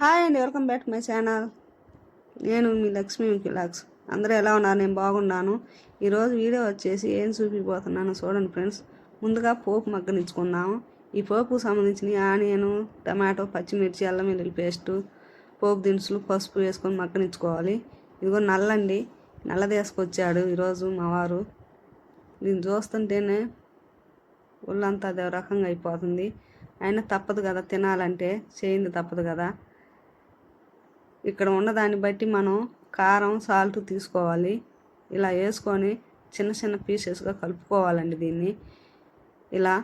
Hi అండి welcome back my channel నేను మీ లక్ష్మీ కిలాక్స్ అందరూ ఎలా ఉన్నారు? నేను బాగున్నాను. ఈరోజు వీడియో వచ్చేసి ఏం చూపిపోతున్నాను చూడండి ఫ్రెండ్స్. ముందుగా పోపు మగ్గనిచ్చుకుందాము. ఈ పోపుకు సంబంధించిన ఆనియన్ టమాటో పచ్చిమిర్చి అల్లం వెల్లుల్లి పేస్టు పోపు దినుసులు పసుపు వేసుకొని మగ్గనిచ్చుకోవాలి. ఇదిగో నల్లండి. నల్ల తీసుకొచ్చాడు ఈరోజు మా వారు. దీన్ని చూస్తుంటేనే ఒళ్ళంతా అదే రకంగా అయిపోతుంది. అయినా తప్పదు కదా తినాలంటే. చేయింది తప్పదు కదా. ఇక్కడ ఉన్న దాన్ని బట్టి మనం కారం సాల్ట్ తీసుకోవాలి. ఇలా వేసుకొని చిన్న చిన్న పీసెస్గా కలుపుకోవాలండి దీన్ని. ఇలా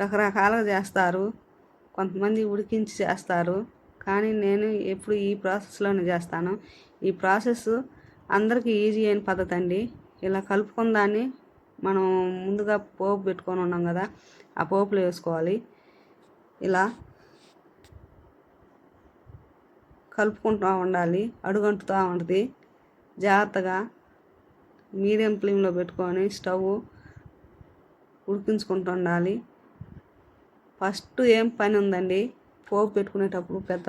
రకరకాలుగా చేస్తారు. కొంతమంది ఉడికించి చేస్తారు. కానీ నేను ఎప్పుడు ఈ ప్రాసెస్లోనే చేస్తాను. ఈ ప్రాసెస్ అందరికీ ఈజీ అయిన పద్ధతి అండి. ఇలా కలుపుకున్న దాన్ని మనం ముందుగా పోపు పెట్టుకొని ఉన్నాం కదా ఆ పోపులో వేసుకోవాలి. ఇలా కలుపుకుంటూ ఉండాలి అడుగంటుతూ ఉంటుంది. జాగ్రత్తగా మీడియం ఫ్లేమ్లో పెట్టుకొని స్టవ్ ఉడికించుకుంటూ ఉండాలి. ఫస్ట్ ఏం పని ఉందండి? పోపు పెట్టుకునేటప్పుడు పెద్ద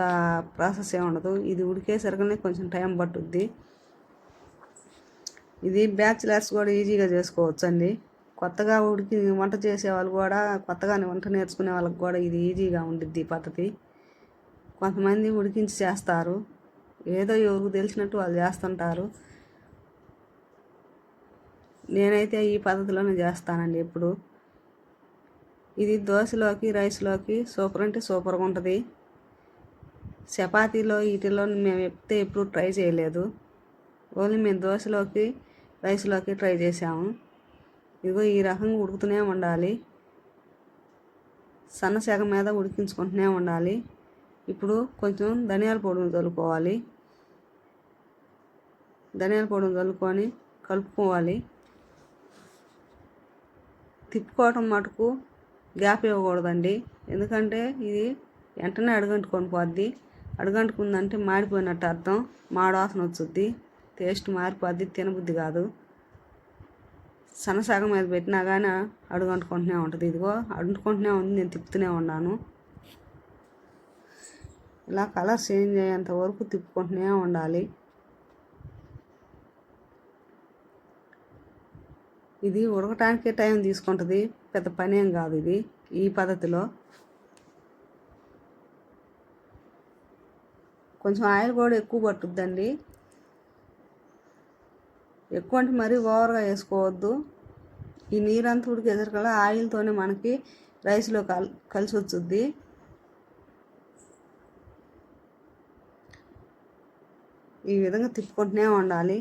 ప్రాసెస్ ఏమి ఉండదు. ఇది ఉడికేసరికనే కొంచెం టైం పట్టుద్ది. ఇది బ్యాచిలర్స్ కూడా ఈజీగా చేసుకోవచ్చండి. కొత్తగా ఉడికి వంట చేసే వాళ్ళు కూడా కొత్తగానే వంట నేర్చుకునే వాళ్ళకి కూడా ఇది ఈజీగా ఉండిద్ది ఈ పద్ధతి. కొంతమంది ఉడికించి చేస్తారు. ఏదో ఎవరికి తెలిసినట్టు వాళ్ళు చేస్తుంటారు. నేనైతే ఈ పద్ధతిలోనే చేస్తానండి ఎప్పుడు. ఇది దోశలోకి రైస్లోకి సూపర్ అంటే సూపర్గా ఉంటుంది. చపాతీలో వీటిలో మేము చెప్తే ఎప్పుడు ట్రై చేయలేదు. ఓన్లీ మేము దోశలోకి రైస్లోకి ట్రై చేసాము ఇదిగో ఈ రకంగా ఉడుకుతూనే ఉండాలి. సన్న సెగ మీద ఉడికించుకుంటూనే ఉండాలి. ఇప్పుడు కొంచెం ధనియాల పొడిని చల్లుకోవాలి. ధనియాల పొడిని చల్లుకొని కలుపుకోవాలి. తిప్పుకోవటం మటుకు గ్యాప్ ఇవ్వకూడదండి. ఎందుకంటే ఇది వెంటనే అడుగంటుకొని పోద్ది. అడుగంటుకుందంటే మాడిపోయినట్టు అర్థం. మాడవాసన వచ్చుద్ది. టేస్ట్ మారిపోద్ది. తినబుద్ధి కాదు. సన్నసాగం మీద పెట్టినా కానీ అడుగంటుకుంటూనే ఉంటుంది. ఇదిగో అడుగుకుంటూనే ఉంది. నేను తిప్పుతూనే ఉన్నాను. ఇలా కలర్ చేంజ్ అయ్యేంత వరకు తిప్పుకుంటూనే ఉండాలి. ఇది ఉడకటానికి టైం తీసుకుంటుంది. పెద్ద పని ఏం కాదు ఇది ఈ పద్ధతిలో. కొంచెం ఆయిల్ కూడా ఎక్కువ పట్టుద్దండి. ఎక్కువ అంటే మరీ ఓవర్గా వేసుకోవద్దు. ఈ నీరంతా ఉడికేసరికల్లా ఆయిల్తోనే మనకి రైస్లో కల్ కలిసి వచ్చుద్ది ఈ విధంగా తిప్పుకుంటూనే ఉండాలి.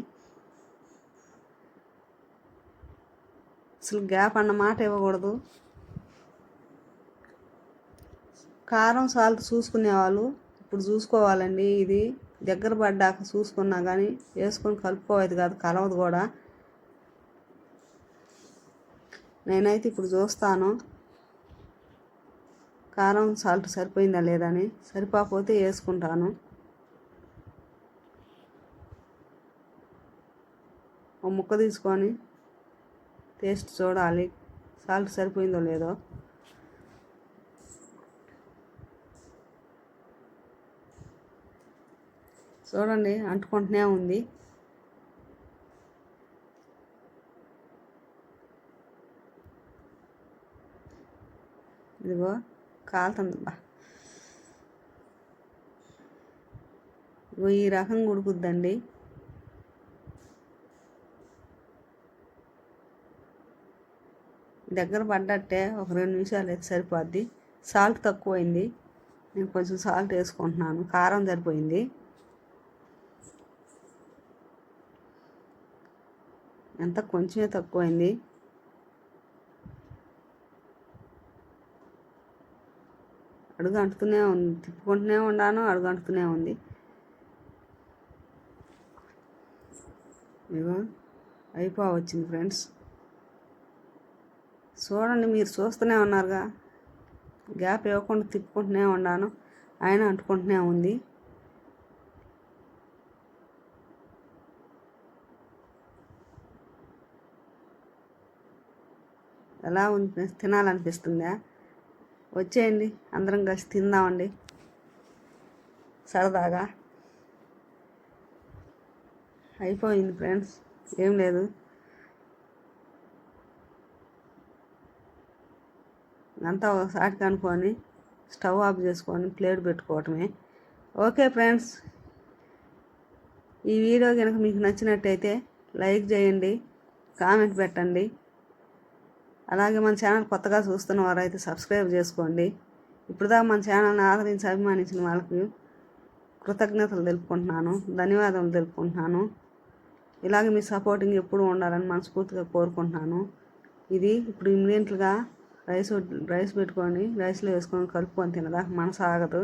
అసలు గ్యాప్ అన్న మాట ఇవ్వకూడదు. కారం సాల్ట్ చూసుకునేవాళ్ళు. ఇప్పుడు చూసుకోవాలండి. ఇది దగ్గర పడ్డాక చూసుకున్నా కానీ వేసుకొని కలుపుకోవద్దు కాదు కలవదు కూడా. నేనైతే ఇప్పుడు చూస్తాను. కారం సాల్ట్ సరిపోయిందా లేదని సరిపోకపోతే వేసుకుంటాను. ఒక ముక్క తీసుకొని టేస్ట్ చూడాలి. సాల్ట్ సరిపోయిందో లేదో. చూడండి అంటుకుంటూనే ఉంది. ఇదిగో కాలుతుంది బా. ఇగో ఈ రకంగా ఉడుకుద్దండి. దగ్గర పడ్డట్టే ఒక రెండు నిమిషాలు అయితే సరిపోద్ది. సాల్ట్ తక్కువైంది. నేను కొంచెం సాల్ట్ వేసుకుంటున్నాను. కారం సరిపోయింది. ఎంత? కొంచెమే తక్కువైంది. అడుగు అంటుతూనే ఉంది తిప్పుకుంటూనే ఉన్నాను. అడుగు అంటుతూనే ఉంది. ఇగో అయిపో వచ్చింది ఫ్రెండ్స్. చూడండి మీరు చూస్తూనే ఉన్నారుగా. గ్యాప్ ఇవ్వకుండా తిప్పుకుంటూనే ఉన్నాను. ఆయన అంటుకుంటూనే ఉంది. ఎలా ఉంది తినాలనిపిస్తుందా? వచ్చేయండి అందరం కలిసి తిందామండి. సరదాగా. అయిపోయింది ఫ్రెండ్స్. ఏం లేదు. అంతా ఒకసారి కనుక్కొని స్టవ్ ఆఫ్ చేసుకొని ప్లేట్ పెట్టుకోవటమే. ఓకే ఫ్రెండ్స్ ఈ వీడియో కనుక మీకు నచ్చినట్టయితే లైక్ చేయండి కామెంట్ పెట్టండి. అలాగే మన ఛానల్ కొత్తగా చూస్తున్న వారైతే సబ్స్క్రైబ్ చేసుకోండి. ఇప్పుడుదాకా మన ఛానల్ని ఆదరించి అభిమానించిన వాళ్ళకి కృతజ్ఞతలు తెలుపుకుంటున్నాను ధన్యవాదాలు తెలుపుకుంటున్నాను. ఇలాగే మీ సపోర్టింగ్ ఎప్పుడు ఉండాలని మనస్ఫూర్తిగా కోరుకుంటున్నాను. ఇది ఇప్పుడు ఇమ్మీడియట్గా రైస్ రైస్ పెట్టుకొని రైస్లో వేసుకొని కలుపుకొని తినదాకా మనసు ఆగదు.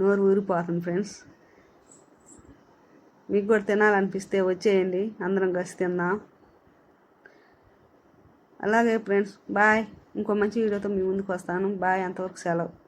నోరు ఊరిపోతుంది ఫ్రెండ్స్. మీకు కూడా తినాలనిపిస్తే వచ్చేయండి. అందరం కలిసి తిందాం. అలాగే ఫ్రెండ్స్ బాయ్. ఇంకో మంచి వీడియోతో మీ ముందుకు వస్తాను. బాయ్. అంతవరకు సెలవు.